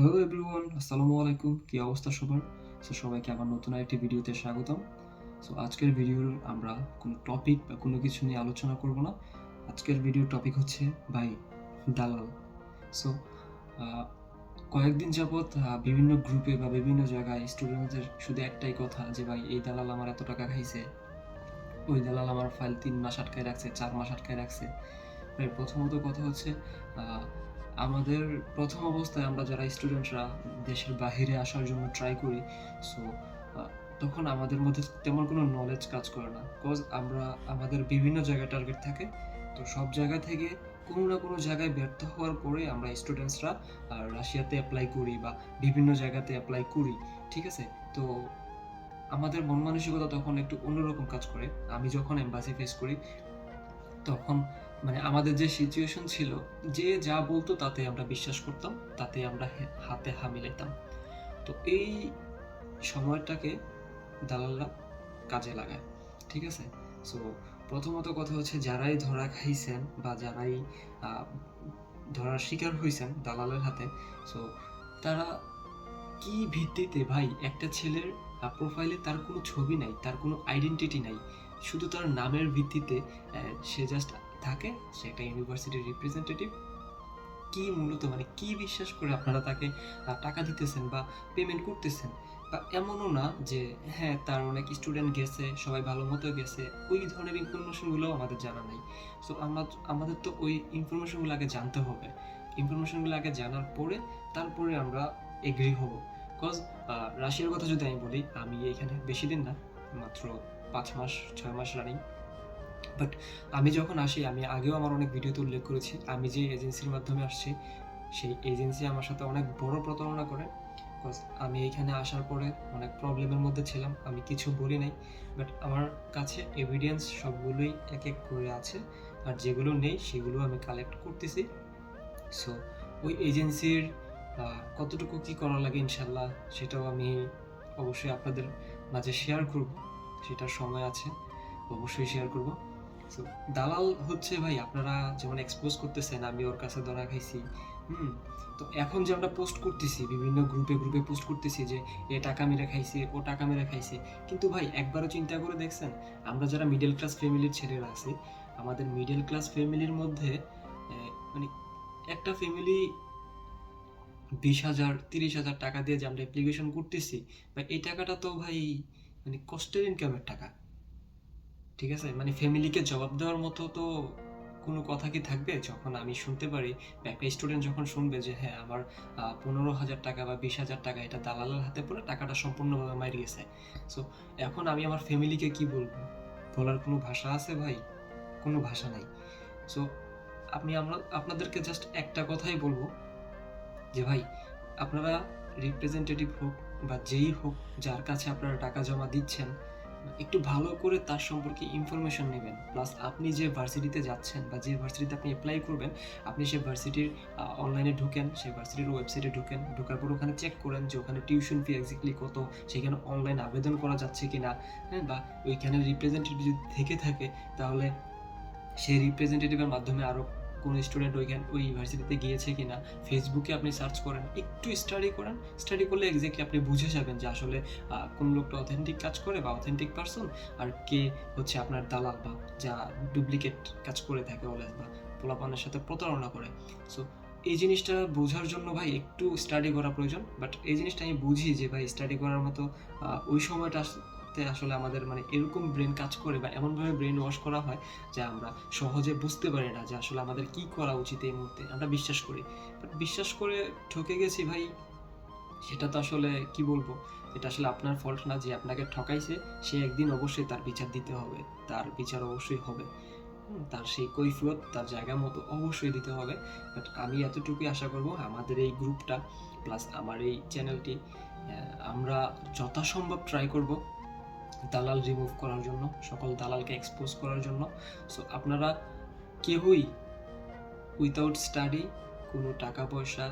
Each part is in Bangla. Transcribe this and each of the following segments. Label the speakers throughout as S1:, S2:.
S1: হ্যালো এভরিওয়ান আসসালামু আলাইকুম, কি অবস্থা সবার? সো সবাইকে আবার নতুন একটি ভিডিওতে স্বাগতম। সো আজকের ভিডিওর আমরা কোনো টপিক বা কোনো কিছু নিয়ে আলোচনা করব না। আজকের ভিডিওর টপিক হচ্ছে ভাই দালাল। সো কয়েকদিন যাবৎ বিভিন্ন গ্রুপে বা বিভিন্ন জায়গায় স্টুডেন্টদের শুধু একটাই কথা যে ভাই এই দালাল আমার এত টাকা খাইছে, ওই দালাল আমার ফাইল তিন মাস আটকায় রাখছে, চার মাস আটকায় রাখছে। প্রথমত কথা হচ্ছে আমাদের প্রথম অবস্থায় আমরা যারা স্টুডেন্টরা দেশের বাহিরে আসার জন্য ট্রাই করি সো তখন আমাদের মধ্যে তেমন কোনো নলেজ কাজ করে না। বিকজ আমরা, আমাদের বিভিন্ন জায়গায় টার্গেট থাকে, তো সব জায়গা থেকে কোনো না কোনো জায়গায় ব্যর্থ হওয়ার পরে আমরা স্টুডেন্টসরা রাশিয়াতে অ্যাপ্লাই করি বা বিভিন্ন জায়গাতে অ্যাপ্লাই করি, ঠিক আছে? তো আমাদের মন মানসিকতা তখন একটু অন্যরকম কাজ করে। আমি যখন এম্বাসি ফেস করি, তখন মানে আমাদের যে সিচুয়েশন ছিল, যে যা বলতো তাতে আমরা বিশ্বাস করতাম, তাতে আমরা হাতে হা মিলাইতাম। তো এই সময়টাকে দালালরা কাজে লাগায়, ঠিক আছে? সো প্রথমত কথা হচ্ছে যারাই ধরা খাইছেন বা যারাই ধরার শিকার হয়েছেন দালালের হাতে সো তারা কি ভিত্তিতে ভাই একটা ছেলের প্রোফাইলে তার কোনো ছবি নাই, তার কোনো আইডেন্টিটি নাই, শুধু তার নামের ভিত্তিতে সে জাস্ট থাকে, সে একটা ইউনিভার্সিটির রিপ্রেজেন্টেটিভ কি মূলত মানে কি বিশ্বাস করে আপনারা তাকে টাকা দিতেছেন বা পেমেন্ট করতেছেন? বা এমনও না যে হ্যাঁ তার অনেক স্টুডেন্ট গেছে, সবাই ভালো মতো গেছে, ওই ধরনের ইনফরমেশনগুলো আমাদের জানা নাই। সো আমরা, আমাদের তো ওই ইনফরমেশনগুলো আগে জানতে হবে। ইনফরমেশনগুলো আগে জানার পরে, তারপরে আমরা এগ্রি হব। বিকজ রাশিয়ার কথা যদি আমি বলি, আমি এখানে বেশি দিন না, মাত্র পাঁচ মাস, ছয় মাস রানিং বাট আমি যখন আসি, আমি আগেও আমার অনেক ভিডিওতে উল্লেখ করেছি, আমি যে এজেন্সির মাধ্যমে আসছি, সেই এজেন্সি আমার সাথে অনেক বড় প্রতারণা করে। বিকজ আমি এখানে আসার পরে অনেক প্রবলেমের মধ্যে ছিলাম, আমি কিছু বলি নাই। বাট আমার কাছে এভিডেন্স সবগুলোই এক এক করে আছে, আর যেগুলো নেই, সেগুলো আমি কালেক্ট করতেছি। সো ওই এজেন্সির কতটুকু কি করা লাগে ইনশাল্লাহ, সেটাও আমি অবশ্যই আপনাদের মাঝে শেয়ার করব। সেটার সময় আছে। অবশ্যই শেয়ার করব। সো দালাল হচ্ছে ভাই, আপনারা যেমন এক্সপোজ করতেছেন, আমি ওর কাছে ধরা খাইছি, হুম? তো এখন যে আমরা পোস্ট করতেছি, বিভিন্ন গ্রুপে গ্রুপে পোস্ট করতেছি যে, এ টাকা মেরে খাইছে, ও টাকা মেরে খাইছে, কিন্তু ভাই, একবারও চিন্তা করে দেখছেন, আমরা যারা মিডল ক্লাস ফ্যামিলির ছেলেরা আছি, আমাদের মিডল ক্লাস ফ্যামিলির মধ্যে মানে একটা ফ্যামিলি বিশ হাজার, তিরিশ হাজার টাকা দিয়ে যে আমরা অ্যাপ্লিকেশন করতেছি, বা এই টাকাটা তো ভাই মানে কষ্টের ইনকামের টাকা। ঠিক আছে? মানে ফ্যামিলিকে জবাব দেওয়ার মতো তো কোনো কথা কি থাকবে? যখন আমি শুনতে পারি, একটা স্টুডেন্ট যখন শুনবে যে হ্যাঁ আমার পনেরো হাজার টাকা বা বিশ হাজার টাকা এটা দালালের হাতে পড়ে, টাকাটা সম্পূর্ণভাবে মারি গেছে। সো এখন আমি আমার ফ্যামিলিকে কি বলব? বলার কোনো ভাষা আছে ভাই? কোনো ভাষা নাই। সো আপনি আমরা, আপনাদেরকে জাস্ট একটা কথাই বলব যে, ভাই, আপনারা রিপ্রেজেন্টেটিভ হোক বা যেই হোক, যার কাছে আপনারা টাকা জমা দিচ্ছেন একটু ভালো করে তার সম্পর্কে ইনফরমেশন নেবেন। প্লাস আপনি যে ভার্সিটিতে যাচ্ছেন বা যে ভার্সিটিতে আপনি অ্যাপ্লাই করবেন, আপনি সেই ভার্সিটির অনলাইনে ঢুকেন, সেই ভার্সিটির ওয়েবসাইটে ঢুকেন, ঢোকার পর ওখানে চেক করেন যে ওখানে টিউশন ফি এক্স্যাক্টলি কত, সেখানে অনলাইন আবেদন করা যাচ্ছে কিনা হ্যাঁ বা ওইখানে রিপ্রেজেন্টেটিভ যদি থেকে থাকে, তাহলে সেই রিপ্রেজেন্টেটিভের মাধ্যমে আরও কোন স্টুডেন্ট ওইখান ওই ইউনিভার্সিটিতে গিয়েছে কিনা ফেসবুকে আপনি সার্চ করেন, একটু স্টাডি করেন স্টাডি করলে এক্স্যাক্টলি আপনি বুঝে যাবেন যে আসলে কোন লোকটা অথেন্টিক কাজ করে বা অথেন্টিক পারসন আর কে হচ্ছে আপনার দালাল বা যা ডুপ্লিকেট কাজ করে থাকে অলওয়েজ বা পোলাপানের সাথে প্রতারণা করে। সো এই জিনিসটা বোঝার জন্য ভাই একটু স্টাডি করা প্রয়োজন বাট এই জিনিসটা আমি বুঝি যে ভাই স্টাডি করার মতো ওই সময়টা তে আসলে আমাদের মানে এরকম ব্রেন কাজ করে বা এমনভাবে ব্রেন ওয়াশ করা হয় যে আমরা সহজে বুঝতে পারি না যে আসলে আমাদের কি করা উচিত এই মুহূর্তে। আমরা বিশ্বাস করি। বাট বিশ্বাস করে ঠকে গেছি ভাই, সেটা তো আসলে কি বলব? এটা আসলে আপনার ফল্ট না যে আপনাকে ঠকাইছে, সে একদিন অবশ্যই তার বিচার দিতে হবে। তার বিচার অবশ্যই হবে। তার সেই কৈফিয়ত, তার জায়গা মতো অবশ্যই দিতে হবে। বাট আমি এতটুকুই আশা করব আমাদের এই গ্রুপটা প্লাস আমার এই চ্যানেলটি আমরা যথাসম্ভব ট্রাই করব। দালাল রিমুভ করার জন্য, সকল দালালকে এক্সপোজ করার জন্য। সো আপনারা কেউই উইথাউট স্টাডি কোনো টাকা পয়সা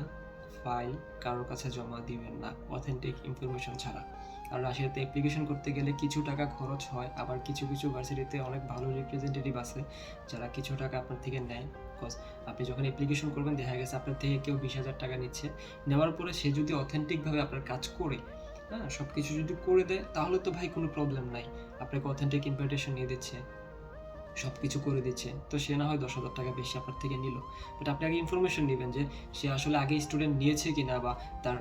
S1: ফাইল কারোর কাছে জমা দিবেন না অথেন্টিক ইনফরমেশন ছাড়া। আর রাশিয়াতে অ্যাপ্লিকেশন করতে গেলে কিছু টাকা খরচ হয়, আবার কিছু কিছু ভার্সিটিতে অনেক ভালো রিপ্রেজেন্টেটিভ আছে, যারা কিছু টাকা আপনার থেকে নেয়। বিকজ আপনি যখন অ্যাপ্লিকেশন করবেন, দেখা গেছে আপনার থেকে কেউ বিশ হাজার টাকা নিচ্ছে। নেওয়ার পরে সে যদি অথেন্টিকভাবে আপনার কাজ করে হ্যাঁ সব কিছু যদি করে দেয়, তাহলে তো ভাই কোনো প্রবলেম নাই। আপনাকে অথেন্টিক ইনভাইটেশন নিয়ে দিচ্ছে। সব কিছু করে দিচ্ছে। তো সে না হয় দশ হাজার টাকা বেশি আপনার থেকে নিল। বাট আপনি আগে ইনফরমেশন নেবেন যে, সে আসলে আগে স্টুডেন্ট নিয়েছে কি না বা তার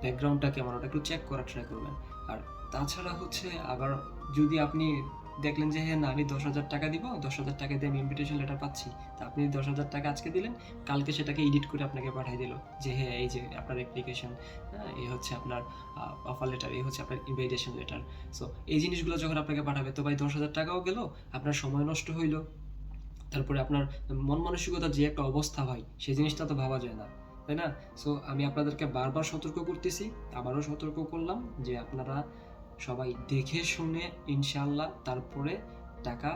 S1: ব্যাকগ্রাউন্ডটা কেমন, ওটা একটু চেক করার ট্রাই করবেন। আর তাছাড়া হচ্ছে আবার যদি আপনি দেখলেন যে হ্যাঁ না, আমি দশ হাজার টাকা দিব, দশ হাজার টাকা দিয়ে আমি ইনভিটেশন লেটার পাচ্ছি। তা আপনি দশ হাজার টাকা আজকে দিলেন, কালকে সেটাকে এডিট করে আপনাকে পাঠিয়ে দিল যে হ্যাঁ এই যে আপনার অ্যাপ্লিকেশন এই হচ্ছে আপনার অফার লেটার এই হচ্ছে আপনার ইনভাইটেশন লেটার সো এই জিনিসগুলো যখন আপনাকে পাঠাবে, তো ভাই দশ হাজার টাকাও গেল, আপনার সময় নষ্ট হইল। তারপরে আপনার মন মানসিকতা যে একটা অবস্থা হয় সেই জিনিসটা তো ভাবা যায় না, তাই না? সো আমি আপনাদেরকে বারবার সতর্ক করতেছি, আবারও সতর্ক করলাম যে আপনারা সবাই দেখে শুনে ইনশাল্লাহ তারপরে টাকা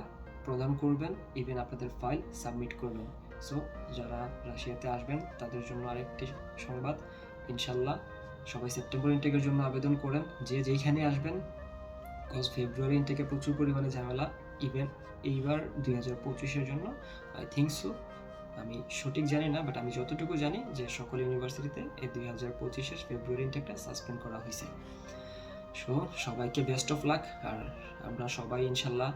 S1: প্রদান করবেন ইভেন আপনাদের ফাইল সাবমিট করবেন। সো যারা রাশিয়াতে আসবেন, তাদের জন্য আরেকটি সংবাদ। ইনশাল্লাহ সবাই সেপ্টেম্বর ইনটেকের জন্য আবেদন করেন। যে যেইখানে আসবেন কজ ফেব্রুয়ারি ইনটেকে প্রচুর পরিমাণে ঝামেলা। ইভেন এইবার দুই হাজার পঁচিশের জন্য আই থিঙ্ক সো আমি সঠিক জানি না বাট আমি যতটুকু জানি যে সকল ইউনিভার্সিটিতে এই দুই হাজার পঁচিশের ফেব্রুয়ারি ইনটেকটা সাসপেন্ড করা হয়েছে। সো সবাইকে বেস্ট অফ লাক আর আমরা সবাই ইনশাল্লাহ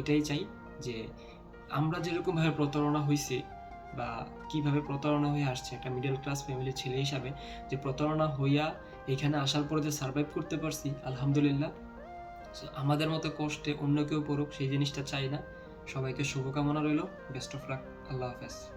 S1: এটাই চাই যে আমরা যেরকমভাবে প্রতারণা হয়েছি বা কীভাবে প্রতারণা হয়ে আসছে একটা মিডল ক্লাস ফ্যামিলির ছেলে হিসাবে, যে প্রতারণা হইয়া এখানে আসার পরে যে সার্ভাইভ করতে পারছি, আলহামদুলিল্লাহ। আমাদের মতো কষ্টে অন্য কেউ পড়ুক, সেই জিনিসটা চাই না। সবাইকে শুভকামনা রইল। বেস্ট অফ লাক আল্লাহ হাফেজ।